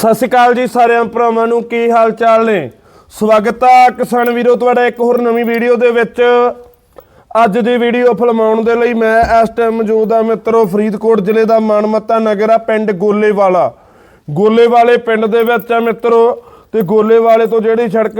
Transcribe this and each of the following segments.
ਸਤਿ ਸ਼੍ਰੀ ਅਕਾਲ ਜੀ ਸਾਰਿਆਂ ਭਰਾਵਾਂ ਨੂੰ, ਕੀ ਹਾਲ ਚਾਲ ਨੇ? ਸਵਾਗਤ ਆ ਕਿਸਾਨ ਵੀਰੋ, ਤੁਹਾਡਾ ਇੱਕ ਹੋਰ ਨਵੀਂ ਵੀਡੀਓ ਦੇ ਵਿੱਚ। ਅੱਜ ਦੀ ਵੀਡੀਓ ਫਿਲਮਾਉਣ ਦੇ ਲਈ ਮੈਂ ਇਸ ਟਾਈਮ ਮੌਜੂਦ ਆ ਮਿੱਤਰੋ, ਫਰੀਦਕੋਟ ਜ਼ਿਲ੍ਹੇ ਦਾ ਮਾਨਮੱਤਾ ਨਗਰ ਆ, ਪਿੰਡ ਗੋਲੇਵਾਲਾ। ਗੋਲੇਵਾਲੇ ਪਿੰਡ ਦੇ ਵਿੱਚ ਆ ਮਿੱਤਰੋ ਤੇ ਗੋਲੇਵਾਲੇ ਤੋਂ ਜਿਹੜੀ ਸੜਕ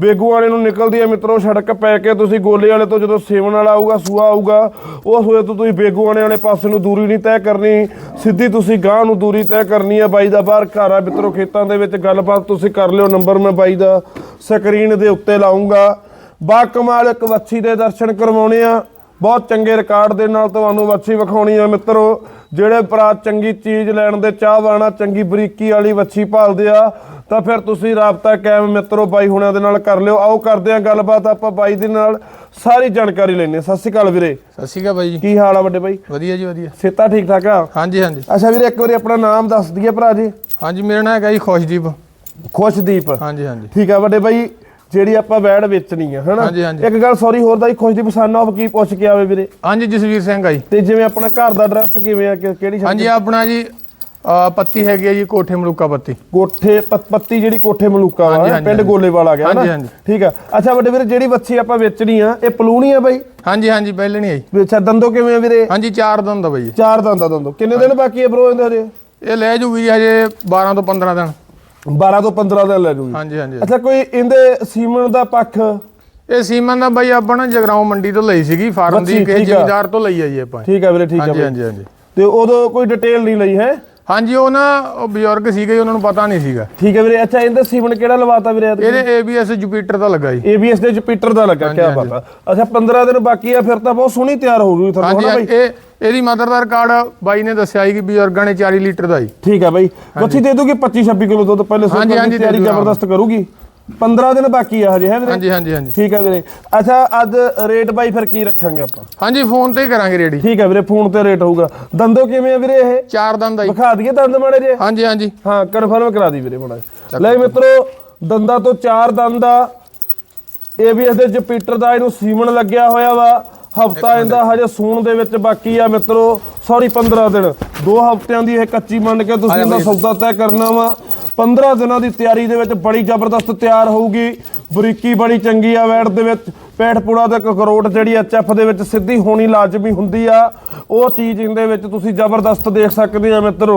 ਬੇਗੂ ਵਾਲੇ ਨੂੰ ਨਿਕਲਦੀ ਹੈ ਮਿੱਤਰੋ, ਸੜਕ ਪੈ ਕੇ ਤੁਸੀਂ ਗੋਲੇ ਵਾਲੇ ਤੋਂ ਜਦੋਂ ਸੇਵਨ ਵਾਲਾ ਆਊਗਾ, ਸੂਆ ਆਊਗਾ, ਉਹ ਸੂਏ ਤੋਂ ਤੁਸੀਂ ਬੇਗੂ ਵਾਲੇ ਵਾਲੇ ਪਾਸੇ ਨੂੰ ਦੂਰੀ ਨਹੀਂ ਤੈਅ ਕਰਨੀ, ਸਿੱਧੀ ਤੁਸੀਂ ਗਾਂਹ ਨੂੰ ਦੂਰੀ ਤੈਅ ਕਰਨੀ ਹੈ ਬਾਈ ਦਾ ਬਾਹਰ ਘਰ ਆ। ਮਿੱਤਰੋ, ਖੇਤਾਂ ਦੇ ਵਿੱਚ ਗੱਲਬਾਤ ਤੁਸੀਂ ਕਰ ਲਿਓ, ਨੰਬਰ ਮੈਂ ਬਾਈ ਦਾ ਸਕਰੀਨ ਦੇ ਉੱਤੇ ਲਾਉਂਗਾ ਬਾ ਕਮਾਲ ਇੱਕ ਵੱਛੀ ਦੇ ਦਰਸ਼ਨ ਕਰਵਾਉਣੇ ਆ। ਬਹੁਤ ਚੰਗੇ ਰਿਕਾਰਡ ਦੇ ਨਾਲ ਤੁਹਾਨੂੰ ਵੱਛੀ ਵਿਖਾਉਣੀ ਆ ਮਿੱਤਰੋ। ਜਿਹੜੇ ਭਰਾ ਚੰਗੀ ਚੀਜ਼ ਲੈਣ ਦੇ ਚਾਹਵਾਨ ਆ ਚੰਗੀ ਬਰੀਕੀ ਵਾਲੀ ਵੱਛੀ ਭਾਲਦੇ ਆ ਤਾਂ ਫਿਰ ਤੁਸੀਂ ਰਾਬਤਾ ਕਾਇਮ ਮਿੱਤਰੋ ਬਾਈ ਹੁਣਾਂ ਦੇ ਨਾਲ ਕਰ ਲਿਓ। ਆਓ ਕਰਦੇ ਆ ਗੱਲਬਾਤ ਆਪਾਂ ਬਾਈ ਦੇ ਨਾਲ ਸਾਰੀ ਜਾਣਕਾਰੀ ਲੈਣੇ ਸਤਿ ਸ਼੍ਰੀ ਅਕਾਲ ਵੀਰੇ। ਸਤਿ ਸ਼੍ਰੀ ਅਕਾਲ ਬਾਈ ਜੀ। ਕੀ ਹਾਲ ਆ ਵੱਡੇ ਬਾਈ? ਵਧੀਆ ਜੀ ਵਧੀਆ। ਸੇਤਾ ਠੀਕ ਠਾਕ ਆ? ਹਾਂਜੀ ਹਾਂਜੀ। ਅੱਛਾ ਵੀਰੇ ਇੱਕ ਵਾਰੀ ਆਪਣਾ ਨਾਮ ਦੱਸ ਦਈਏ ਭਰਾ ਜੀ। ਹਾਂਜੀ ਮੇਰਾ ਨਾਮ ਹੈਗਾ ਜੀ ਖੁਸ਼ਦੀਪ। ਖੁਸ਼ਦੀਪ। ਹਾਂਜੀ ਹਾਂਜੀ। ਠੀਕ ਆ ਵੱਡੇ ਬਾਈ ਜਿਹੜੀ ਆਪਾਂ ਵੈੜ ਵੇਚਣੀ ਆ ਹਨਾ। ਇੱਕ ਗੱਲ ਸੌਰੀ ਹੋਰ ਦਾ ਹੀ ਖੁਸ਼ਦੀਪ ਸਾਨਾ ਆਪ ਕੀ ਪੁੱਛ ਕੇ ਆਵੇ ਵੀਰੇ? ਹਾਂਜੀ ਜਸਵੀਰ ਸਿੰਘ ਆ ਜੀ। ਤੇ ਜਿਵੇਂ ਆਪਣਾ ਘਰ ਦਾ ਐਡਰੈਸ ਕਿਵੇਂ ਆ ਕਿਹੜੀ ਹਾਂਜੀ ਆਪਣਾ ਜੀ ਪੱਤੀ ਹੈਗੀ ਆ ਜੀ ਕੋਠੇ ਮਲੂਕਾ ਪੱਤੀ। ਕੋਠੇ ਪੱਤੀ ਜਿਹੜੀ ਕੋਠੇ ਮਲੂਕਾ ਹਾਂਜੀ, ਪਿੰਡ ਹਾਂਜੀ। ਗੋਲੇਵਾਲ ਆ ਗਿਆ ਨਾ। ਠੀਕ ਆ। ਅੱਛਾ ਵੱਡੇ ਵੀਰੇ ਜਿਹੜੀ ਵੱਛੀ ਆਪਾਂ ਵੇਚਣੀ ਆ ਇਹ ਪਲੂਣੀ ਆ ਬਾਈ? ਹਾਂਜੀ ਹਾਂਜੀ ਪਹਿਲੇ ਨਹੀਂ ਆਈ ਵੀ ਅੱਛਾ ਦੰਦੋ ਕਿਵੇਂ ਆ ਵੀਰੇ? ਹਾਂਜੀ ਚਾਰ ਦਿਨ ਦਾ ਬਾਈ। ਚਾਰ ਦੰਦਾਂ ਦੰਦੋ। ਕਿੰਨੇ ਦਿਨ ਬਾਕੀ ਆ ਬਰੋ ਇਹਦੇ ਹਜੇ? ਇਹ ਲੈ ਜੂਗੀ ਹਜੇ 12 ਤੋਂ 15 ਦਿਨ। 12 ਤੋਂ 15 ਦਿਨ ਲੈ ਜੂਗੀ ਹਾਂਜੀ ਹਾਂਜੀ। ਅੱਛਾ ਕੋਈ ਇਹਦੇ ਸੀਮਨ ਦਾ ਪੱਖ? ਇਹ ਸੀਮਨ ਦਾ ਬਾਈ ਆਪਾਂ ਨਾ ਜਗਰਾਉਂ ਮੰਡੀ ਤੋਂ ਲਈ ਸੀਗੀ ਫਾਰਮ ਦੀ ਕਿਸੇ। ਜ਼ਿਮੀਦਾਰ ਤੋਂ ਲਈ ਆ ਜੀ ਆਪਾਂ। ਠੀਕ ਆ ਵੀਰੇ ਠੀਕ ਹਾਂਜੀ ਬਾਈ। ਹਾਂਜੀ ਹਾਂਜੀ। ਤੇ ਉਦੋਂ ਕੋਈ ਡਿਟੇਲ ਨਹੀਂ ਲਈ ਹੈ? ਹਾਂਜੀ ਉਹ ਨਾ ਉਹ ਬਜ਼ੁਰਗ ਸੀਗੇ ਉਹਨਾਂ ਨੂੰ ਪਤਾ ਨਹੀਂ ਸੀਗਾ। ਠੀਕ ਹੈ ਵੀਰੇ ਅੱਛਾ ਇਹਦਾ ਸੀਮਨ ਕਿਹੜਾ ਲਵਾਤਾ ਵੀਰੇ ਇਹਦੇ ABS ਜੁਪੀਟਰ ਦਾ ਲੱਗਾ ਜੀ। ABS ਦੇ ਜੁਪੀਟਰ ਦਾ ਲੱਗਾ ਕੀ ਹਾਂਜੀ, ਪਤਾ ਅੱਛਾ 15 ਦਿਨ ਬਾਕੀ ਆ ਫਿਰ ਤਾਂ ਬਹੁਤ ਸੋਹਣੀ ਤਿਆਰ ਹੋ ਜੂਗੀ ਤੁਹਾਨੂੰ ਬਾਈ? ਇਹ ਇਹਦੀ ਮਦਰ ਦਾ ਰਿਕਾਰਡ ਬਾਈ ਨੇ ਦੱਸਿਆ ਸੀ ਕਿ ਬਜ਼ੁਰਗਾਂ ਨੇ 40 ਲੀਟਰ ਦਾ ਜੀ। ਠੀਕ ਹੈ ਬਾਈ। ਬੱਚੀ ਦੇ ਦੂਗੀ 25 26 ਕਿਲੋ ਦੁੱਧ ਪਹਿਲੇ ਸੋਚ ਤਿਆਰੀ। ਜ਼ਬਰਦਸਤ ਕਰੂਗੀ। 15 ਦਿਨ ਬਾਕੀ ਆ ਹਜੇ ਹੈ ਵੀਰੇ? ਹਾਂਜੀ ਹਾਂਜੀ ਹਾਂਜੀ। ਠੀਕ ਹੈ ਵੀਰੇ। ਅੱਛਾ ਅੱਜ ਰੇਟ ਬਾਈ ਫਿਰ ਕੀ ਰੱਖਾਂਗੇ ਆਪਾਂ? ਹਾਂਜੀ ਫੋਨ ਤੇ ਕਰਾਂਗੇ ਰੈਡੀ ਠੀਕ ਹੈ ਵੀਰੇ ਫੋਨ ਤੇ ਰੇਟ ਹੋਊਗਾ। ਦੰਦੋ ਕਿਵੇਂ ਆ ਵੀਰੇ ਇਹ? ਚਾਰ ਦੰਦ ਦਾ ਜੀ। ਵਿਖਾ ਦਈਏ ਦੰਦ ਮਾੜੇ ਜੇ ਹਾਂਜੀ ਹਾਂਜੀ। ਹਾਂ ਕਨਫਰਮ ਕਰਾ ਦੀ ਵੀਰੇ ਮਾੜਾ ਲੈ ਮਿੱਤਰੋ ਦੰਦਾਂ ਤੋਂ ਚਾਰ ਦੰਦ ਆ। ABS ਦੇ ਜੁਪੀਟਰ ਦਾ ਇਹਨੂੰ ਸੀਮਨ ਲੱਗਿਆ ਹੋਇਆ ਵਾ। ਹਫਤਾ ਇਹਦਾ ਹਜੇ ਸੂਣ ਦੇ ਵਿੱਚ ਬਾਕੀ ਆ ਮਿੱਤਰੋ। ਸੌਰੀ 15 ਦਿਨ। ਦੋ ਹਫਤਿਆਂ ਦੀ ਇਹ ਕੱਚੀ ਮੰਨ ਕੇ ਤੁਸੀਂ ਇਹਦਾ ਸੌਦਾ ਤੈਅ ਕਰਨਾ ਵਾ। 15 ਦਿਨਾਂ ਦੀ ਤਿਆਰੀ ਦੇ ਵਿੱਚ ਬੜੀ ਜ਼ਬਰਦਸਤ ਤਿਆਰ ਹੋਊਗੀ। ਬਰੀਕੀ ਬੜੀ ਚੰਗੀ ਆ ਵੈਟ ਦੇ ਵਿੱਚ। ਪੇਟ ਪੂੜਾ ਤੇ ਕਕਰੋਟ ਜਿਹੜੀ ਐਚਐਫ ਦੇ ਵਿੱਚ ਸਿੱਧੀ ਹੋਣੀ ਲਾਜ਼ਮੀ ਹੁੰਦੀ ਆ। ਉਹ ਚੀਜ਼ ਇਹਦੇ ਵਿੱਚ ਤੁਸੀਂ ਜ਼ਬਰਦਸਤ ਦੇਖ ਸਕਦੇ ਆ ਮਿੱਤਰੋ।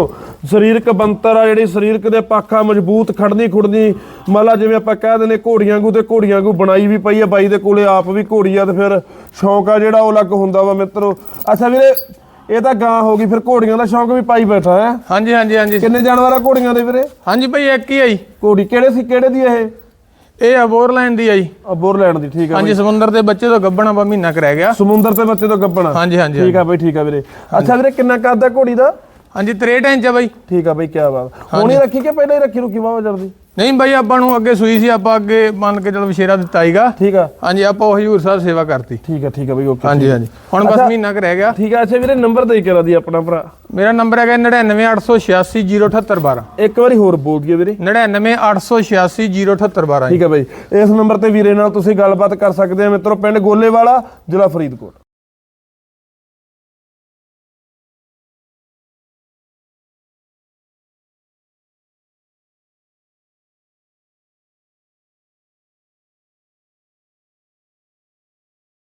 ਸਰੀਰਕ ਬੰਤਰ ਆ ਜਿਹੜੀ ਸਰੀਰਕ ਦੇ ਪਾਖਾ ਮਜ਼ਬੂਤ ਖੜਨੀ ਖੁੜਨੀ ਮਤਲਬ ਜਿਵੇਂ ਆਪਾਂ ਕਹਿ ਦਿੰਦੇ ਘੋੜੀਆਂ ਵਾਂਗੂ ਤੇ ਘੋੜੀਆਂ ਵਾਂਗੂ ਬਣਾਈ ਵੀ ਪਈ ਆ, ਬਾਈ ਦੇ ਕੋਲੇ ਆਪ ਵੀ ਘੋੜੀ ਆ ਤੇ ਫਿਰ ਸ਼ੌਂਕ ਆ ਜਿਹੜਾ ਉਹ ਅਲੱਗ ਹੁੰਦਾ ਵਾ ਮਿੱਤਰੋ। ਅੱਛਾ ਵੀਰੇ ਇਹ ਤਾਂ ਗਾਂ ਹੋ ਗਈ ਫਿਰ ਘੋੜੀਆਂ ਦਾ ਸ਼ੌਂਕ ਵੀ ਪਾਈ ਬੈਠਾ ਹੈ। ਹਾਂਜੀ ਹਾਂਜੀ ਹਾਂਜੀ। ਕਿੰਨੇ ਜਾਨਵਰ ਆ ਘੋੜੀਆਂ ਦੇ ਵੀਰੇ? ਹਾਂਜੀ ਭਾਈ ਇੱਕ ਹੀ ਆ ਜੀ। ਘੋੜੀ ਕਿਹੜੇ ਸੀ ਕਿਹੜੇ ਦੀ ਇਹ? ਇਹ ਅਬੋਰਲੈਂਡ ਦੀ ਆ ਜੀ। ਅਬੋਰਲੈਂਡ ਦੀ ਠੀਕ ਆ ਹਾਂਜੀ ਸਮੁੰਦਰ ਦੇ ਬੱਚੇ ਤੋਂ ਗੱਬਣਾ ਬਾ ਮਹੀਨਾ ਕੁ ਰਹਿ ਗਿਆ। ਸਮੁੰਦਰ ਤੇ ਬੱਚੇ ਤੋਂ ਗੱਬਣਾ ਹਾਂਜੀ ਹਾਂਜੀ ਠੀਕ ਆ ਬਈ ਠੀਕ ਆ ਵੀਰੇ। ਅੱਛਾ ਵੀਰੇ ਕਿੰਨਾ ਕੱਦ ਆ ਘੋੜੀ ਦਾ? ਹਾਂਜੀ 63 ਇੰਚ ਆ ਬਾਈ। ਠੀਕ ਆ ਬਈ ਕੀ ਬਾਤ। ਹੁਣੀ ਰੱਖੀ ਕਿ ਪਹਿਲਾਂ ਹੀ ਰੱਖੀ ਰੁਕੀ ਬਾਵਾ ਜਲਦੀ ਨਹੀਂ ਬਾਈ ਆਪਾਂ ਨੂੰ ਅੱਗੇ ਸੂਈ ਸੀ ਆਪਾਂ ਅੱਗੇ ਮੰਨ ਕੇ ਚਲੋ ਵਿਸ਼ੇਰਾ ਦਿੱਤਾ ਹੀਗਾ। ਠੀਕ ਆ। ਹਾਂਜੀ ਆਪਾਂ ਉਹ ਹਜੂਰ ਸਾਹਿਬ ਸੇਵਾ ਕਰਤੀ। ਠੀਕ ਆ ਠੀਕ ਆ ਬਈ ਓਕੇ। ਹਾਂਜੀ ਹਾਂਜੀ। ਹੁਣ ਬਸ ਮਹੀਨਾ ਕੁ ਰਹਿ ਗਿਆ। ਠੀਕ ਆ ਅੱਛਾ ਵੀਰੇ ਨੰਬਰ ਦੇ ਕਰਾ ਦੀ ਆਪਣਾ ਭਰਾ। ਮੇਰਾ ਨੰਬਰ ਹੈਗਾ 9986607812 ਇੱਕ ਵਾਰੀ ਹੋਰ ਬੋਲ ਦਈਏ ਵੀਰੇ। 9986607812 ਠੀਕ ਆ ਬਈ ਇਸ ਨੰਬਰ ਤੇ ਵੀਰੇ ਨਾਲ ਤੁਸੀਂ ਗੱਲਬਾਤ ਕਰ ਸਕਦੇ ਆ ਮਿੱਤਰੋ ਪਿੰਡ ਗੋਲੇਵਾਲਾ ਜ਼ਿਲ੍ਹਾ ਫਰੀਦਕੋਟ।